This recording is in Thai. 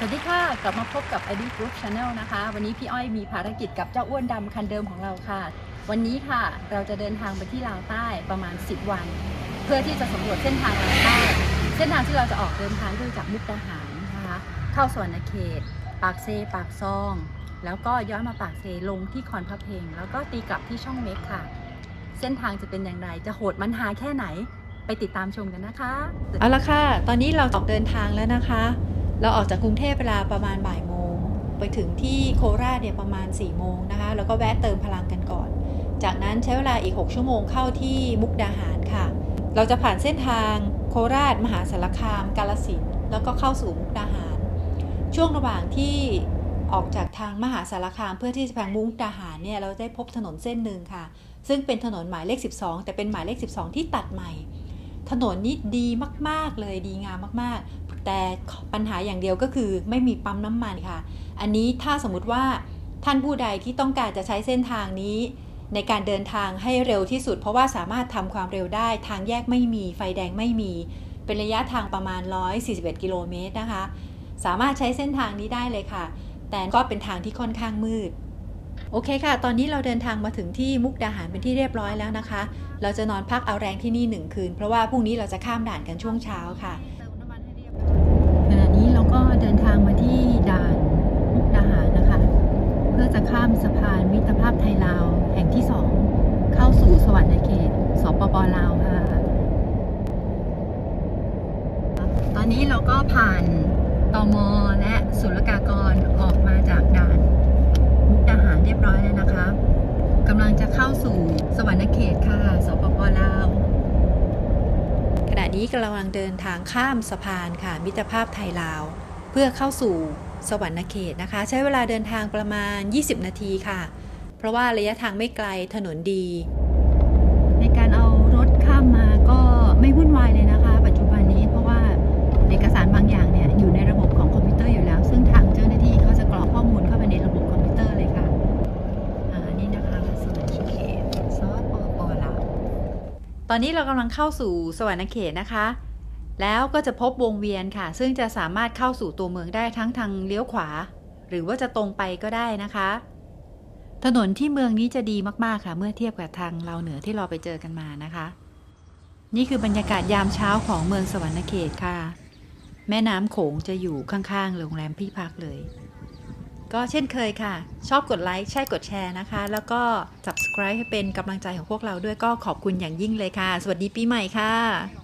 สวัสดีค่ะ กลับมาพบกับ ID Group Channel นะคะ วันนี้พี่อ้อยมีภารกิจกับเจ้าอ้วนดำคันเดิมของเราค่ะ วันนี้ค่ะเราจะเดินทางไปที่ลาวใต้ประมาณ 10 วัน เพื่อที่จะสำรวจเส้นทางลาวใต้ เส้นทางที่เราจะออกเดินทางด้วยจากมุกดาหารนะคะ เข้าสวรรณเขต ปากเซ ปากซอง แล้วก็ย้อนมาปากเซลงที่คอนพระเพง แล้วก็ตีกลับที่ช่องเม็กค่ะ เส้นทางจะเป็นอย่างไร จะโหดมันหาแค่ไหน ไปติดตามชมกันนะคะ เอาละค่ะ ตอนนี้เราออกเดินทางแล้วนะคะ เราออกจากกรุงเทพเวลาประมาณบ่ายโมง ไปถึงที่โคราชเนี่ยประมาณ4ี่โมงนะคะ แล้วก็แวะเติมพลังกันก่อน จากนั้นใช้เวลาอีก 6 ชั่วโมงเข้าที่มุกดาหารค่ะ เราจะผ่านเส้นทางโคราช มหาสารคาม กาลสินแล้วก็เข้าสู่มุกดาหาร ช่วงระหว่างที่ออกจากทางมหาสารคามเพื่อที่จะไปมุกดาหารเนี่ยเราได้พบถนนเส้นหนึ่งค่ะ ซึ่งเป็นถนนหมายเลข 12 แต่เป็นหมายเลข 12 ที่ตัดใหม่ ถนนนี้ดีมากๆเลยดีงามมากๆ แต่ปัญหาอย่างเดียวก็คือไม่มีปั๊มน้ำมันค่ะ อันนี้ถ้าสมมติว่าท่านผู้ใดที่ต้องการจะใช้เส้นทางนี้ ในการเดินทางให้เร็วที่สุด เพราะว่าสามารถทำความเร็วได้ ทางแยกไม่มี ไฟแดงไม่มี เป็นระยะทางประมาณ 141 กิโลเมตรนะคะ สามารถใช้เส้นทางนี้ได้เลยค่ะ แต่ก็เป็นทางที่ค่อนข้างมืด โอเคค่ะ ตอนนี้เราเดินทางมาถึงที่มุกดาหารเป็นที่เรียบร้อยแล้วนะคะ เราจะนอนพักเอาแรงที่นี่หนึ่งคืน เพราะว่าพรุ่งนี้เราจะข้ามด่านกันช่วงเช้าค่ะขณะนี้เราก็เดินทางมาที่ด่านมุกดาหารนะคะ เพื่อจะข้ามสะพานมิตรภาพไทยลาวแห่งที่สองเข้าสู่สวรรค์เขตส ปลาวค่ะ ตอนนี้เราก็ผ่านตมและศุลกากรออกมาจากด่านมุกดาหารเรียบร้อยแล้วนะคะกำลังจะเข้าสู่สวรรณเขตค่ะ สปปลาว ขณะนี้กำลังเดินทางข้ามสะพานค่ะ มิตรภาพไทยลาว เพื่อเข้าสู่สวรรณเขตนะคะ ใช้เวลาเดินทางประมาณ 20 นาทีค่ะ เพราะว่าระยะทางไม่ไกลถนนดี ตอนนี้เรากำลังเข้าสู่สวรรณเขตนะคะ แล้วก็จะพบวงเวียนค่ะ ซึ่งจะสามารถเข้าสู่ตัวเมืองได้ทั้งทางเลี้ยวขวา หรือว่าจะตรงไปก็ได้นะคะ ถนนที่เมืองนี้จะดีมากๆค่ะ เมื่อเทียบกับทางเราเหนือที่เราไปเจอกันมานะคะ นี่คือบรรยากาศยามเช้าของเมืองสวรรณเขตค่ะ แม่น้ำโขงจะอยู่ข้างๆโรงแรมพี่พักเลย ก็เช่นเคยค่ะ ชอบกดไลค์ ใช่กดแชร์นะคะ แล้วก็ subscribe ให้เป็นกำลังใจของพวกเราด้วยก็ขอบคุณอย่างยิ่งเลยค่ะ สวัสดีปีใหม่ค่ะ